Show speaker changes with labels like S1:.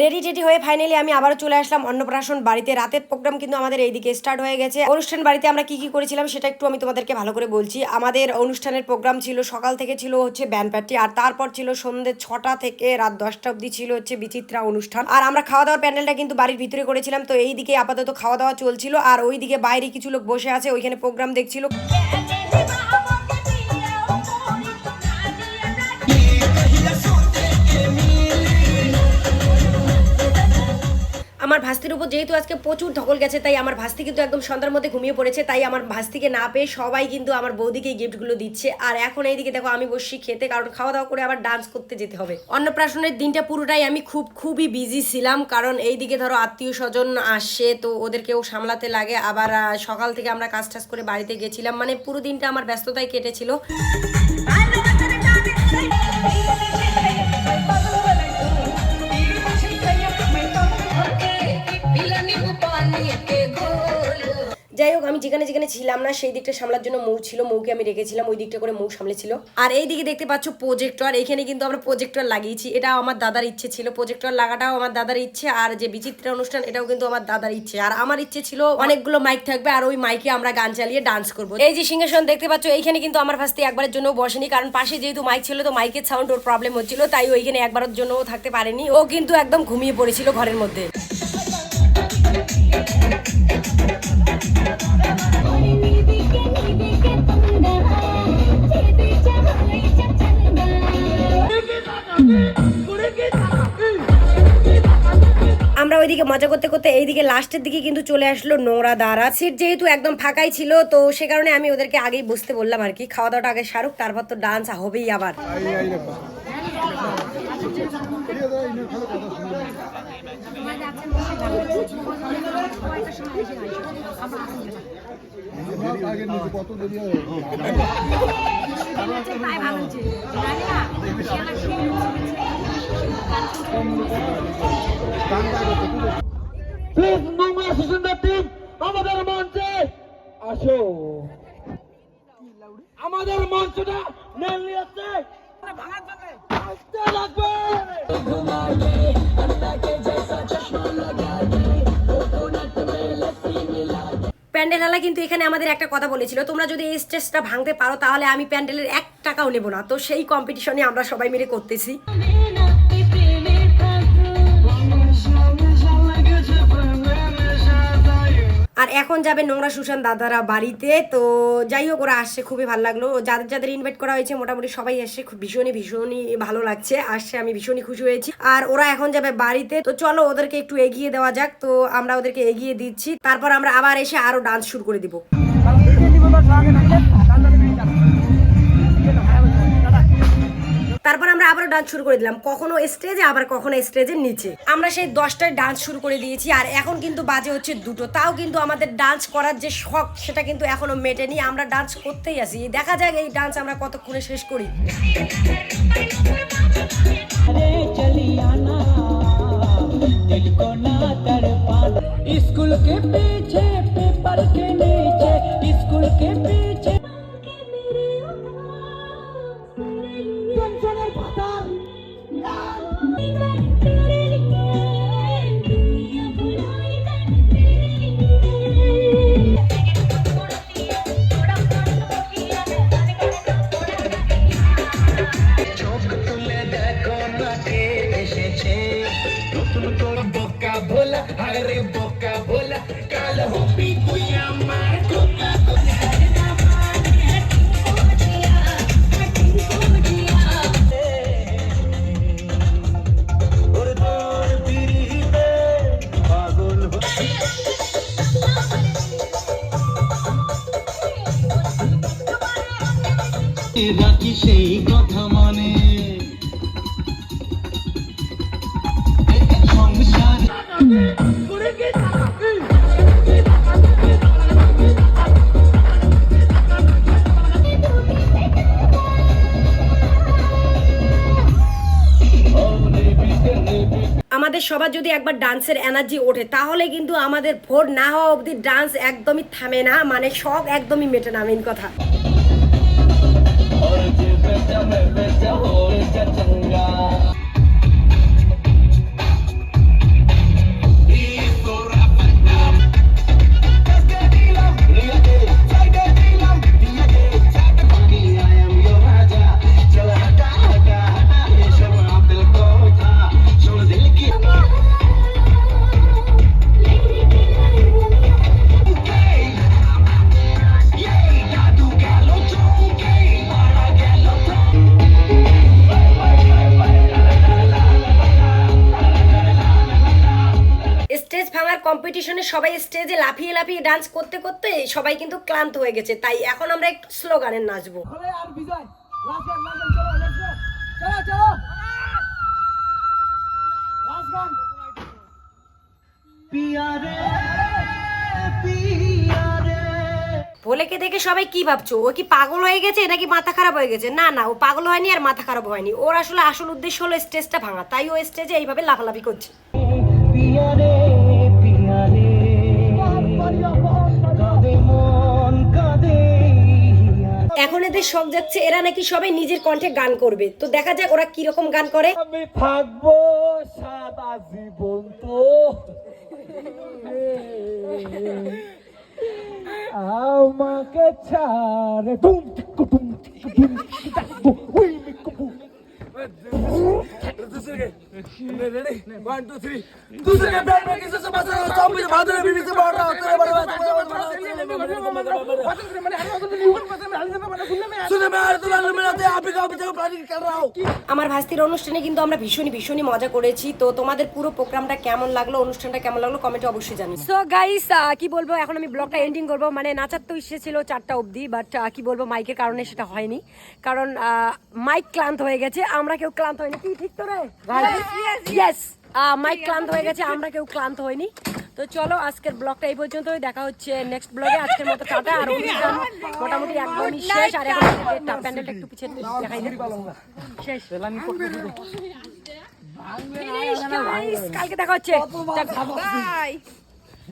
S1: Ready teddy হয়ে finally আমি আবারও চলে আসলাম অন্নপ্রাশন বাড়িতে। রাতের প্রোগ্রাম কিন্তু আমাদের এইদিকে স্টার্ট হয়ে গেছে। অনুষ্ঠান বাড়িতে আমরা কি কি করেছিলাম সেটা একটু আমি তোমাদেরকে ভালো করে বলছি। আমাদের অনুষ্ঠানের প্রোগ্রাম ছিল, সকাল থেকে ছিল হচ্ছে পার্টি আর তারপর ছিল সন্ধ্যে ছটা থেকে রাত দশটা অবধি ছিল হচ্ছে বিচিত্রা অনুষ্ঠান। আর আমরা খাওয়া দাওয়ার প্যান্ডেলটা কিন্তু বাড়ির ভিতরে করেছিলাম, তো এই দিকে আপাতত খাওয়া দাওয়া চলছিল। আর ওইদিকে বাইরে কিছু লোক বসে আছে, ওইখানে প্রোগ্রাম দেখছিল। ভাস্তির উপর যেহেতু আজকে প্রচুর ধকল গেছে, তাই আমার ভাস্তি কিন্তু একদম সন্ধ্যার মধ্যে ঘুমিয়ে পড়েছে, তাই আমার ভাস্তিকে না পেয়ে সবাই কিন্তু আমার বৌদিকে গিফটগুলো দিচ্ছে। আর এখন এইদিকে দেখো আমি বসছি খেতে, কারণ খাওয়া দাওয়া করে আবার ডান্স করতে যেতে হবে। অন্নপ্রাশনের দিনটা পুরোটাই আমি খুব, খুবই বিজি ছিলাম, কারণ এইদিকে ধরো আত্মীয় স্বজন আসে, তো ওদেরকেও সামলাতে লাগে। আবার সকাল থেকে আমরা কাজ টাজ করে বাড়িতে গেছিলাম মানে পুরো দিনটা আমার ব্যস্ততায় কেটেছিল। যাই হোক, আমি যেখানে যেখানে ছিলাম না, সেই দিকটা সামলার জন্য মৌ ছিল, মৌকে আমি রেখেছিলাম, ওই দিকটা করে মৌ সামলেছিল। আর এই দিকে দেখতে পাচ্ছ প্রজেক্টর এখানে কিন্তু আমরা প্রজেক্টর লাগিয়েছি, এটাও আমার দাদার ইচ্ছে ছিল প্রজেক্টর লাগাটাও আমার দাদার ইচ্ছে, আর যে বিচিত্রা অনুষ্ঠান, এটাও কিন্তু আমার দাদার ইচ্ছে, আর আমার ইচ্ছে ছিল অনেকগুলো মাইক থাকবে, আর ওই মাইকে আমরা গান চালিয়ে ডান্স করব। এই যে সিংহাসন দেখতে পাচ্ছ, এইখানে কিন্তু আমার ফার্স্টে একবারের জন্য বসেনি, কারণ পাশে যেহেতু মাইক ছিল, তো মাইকের সাউন্ড ওর প্রবলেম হচ্ছিল, তাই ওইখানে একবারের জন্য থাকতে পারেনি, ও কিন্তু একদম ঘুমিয়ে পড়েছিল ঘরের মধ্যে। ওইদিকে মজা করতে করতে এইদিকে লাস্টের দিকে কিন্তু চলে আসলো নোংরা দ্বারা সিট যেহেতু একদম ফাঁকাই ছিল তো সে কারণে আমি ওদেরকে আগেই বসতে বললাম আর কি। খাওয়া দাওয়াটা আগে সারুক তারপর তো ডান্স হবেই আবার।
S2: প্লিজ নোংরা
S1: কিন্তু এখানে আমাদের একটা কথা বলেছিল, তোমরা যদি এই স্টেজটা ভাঙতে পারো তাহলে আমি প্যান্ডেলের এক টাকাও নেব না। তো সেই কম্পিটিশনে আমরা সবাই মিলে করতেছি। এখন যাবে নোংরা সুশান দাদারা বাড়িতে। তো যাই হোক, ওরা আসছে, খুবই ভালো লাগল। যাদের যাদের ইনভাইট করা হয়েছে, মোটামুটি সবাই আসছে। খুব ভীষণই ভীষণই ভালো লাগছে। আসছে, আমি ভীষণই খুশি হয়েছি। আর ওরা এখন যাবে বাড়িতে। তো চলো, ওদেরকে একটু এগিয়ে দেওয়া যাক। তো আমরা ওদেরকে এগিয়ে দিচ্ছি। তারপর আমরা আবার এসে আরও ডান্স শুরু করে দিব। তারপর আমরা আবারও ডান্স শুরু করে দিলাম কখনো স্টেজে আবার কখনো স্টেজের নিচে আমরা সেই দশটায় ডান্স শুরু করে দিয়েছি আর এখন কিন্তু বাজে হচ্ছে দুটো তাও কিন্তু আমাদের ডান্স করার যে শখ সেটা কিন্তু এখনো মেটেনি আমরা ডান্স করতেই আছি দেখা যাক এই ডান্স আমরা কতক্ষণে শেষ করি
S3: अरे चली आना दिल को ना तड़पाना स्कूल के पीछे पेपर के চোখ তুলে দেখো না কে এসেছে। নতুন তোর রাখি সেই কথা
S1: আমাদের সবার যদি একবার ডান্সের এনার্জি ওঠে, তাহলে কিন্তু আমাদের ভোর না হওয়া অবধি ডান্স একদমই থামে না মানে শখ একদমই মেটে না মেন কথা।
S3: और दिल पे चमे पे चंगा।
S1: কম্পিটিশনে সবাই স্টেজে লাফিয়ে লাফিয়ে ডান্স করতে করতে সবাই কিন্তু ক্লান্ত হয়ে গেছে। তাই এখন আমরা একটু স্লো গানে নাচবো
S2: আর বিজয় লাস্ট গান লাস্ট গান চলো চলো চলো। লাস্ট গান। পিয়ারে পিয়ারে।
S1: ভোলেকে দেখে সবাই কি ভাবছ? ও কি পাগল হয়ে গেছে নাকি মাথা খারাপ হয়ে গেছে? না না ও পাগল হয়নি আর মাথা খারাপ হয়নি। ওর আসলে আসল উদ্দেশ্য হলো স্টেজটা ভাঙা। তাই ও স্টেজে এইভাবে লাফালাফি করছে। এখন এদের শখ যাচ্ছে এরা নাকি সবাই নিজের কণ্ঠে গান করবে তো দেখা যাক ওরা কীরকম গান করে
S2: আমি থাকব সাদা জীবন তো আমাকে ছাড়ে টুম টুম টুম
S1: আমার ভাস্তির অনুষ্ঠানে কিন্তু আমরা ভীষণই ভীষণই মজা করেছি। তো তোমাদের পুরো প্রোগ্রামটা কেমন লাগল অনুষ্ঠানটা কেমন লাগল কমেন্টে অবশ্যই জানি সো গাইস কি বলব এখন আমি ব্লগটা এন্ডিং করব। মানে নাচার তো ইচ্ছে ছিল চারটা অবধি বাট কি বলব মাইকের কারণে সেটা হয়নি। কারণ মাইক ক্লান্ত হয়ে গেছে আমরা কেউ ক্লান্ত হয়নি। কি ঠিক তো রে? ইয়েস মাইক ক্লান্ত হয়ে গেছে আমরা কেউ ক্লান্ত হয়নি। তো চলো আজকের ব্লগটা এই পর্যন্তই। দেখা হচ্ছে নেক্সট ব্লগে। আজকের মতো টাটা। আর মোটামুটি একদমই শেষ। আর এখন প্যান্ডেলটা একটু পিছিয়ে দেখাই দিই শেষ. কালকে দেখা হচ্ছে। বাই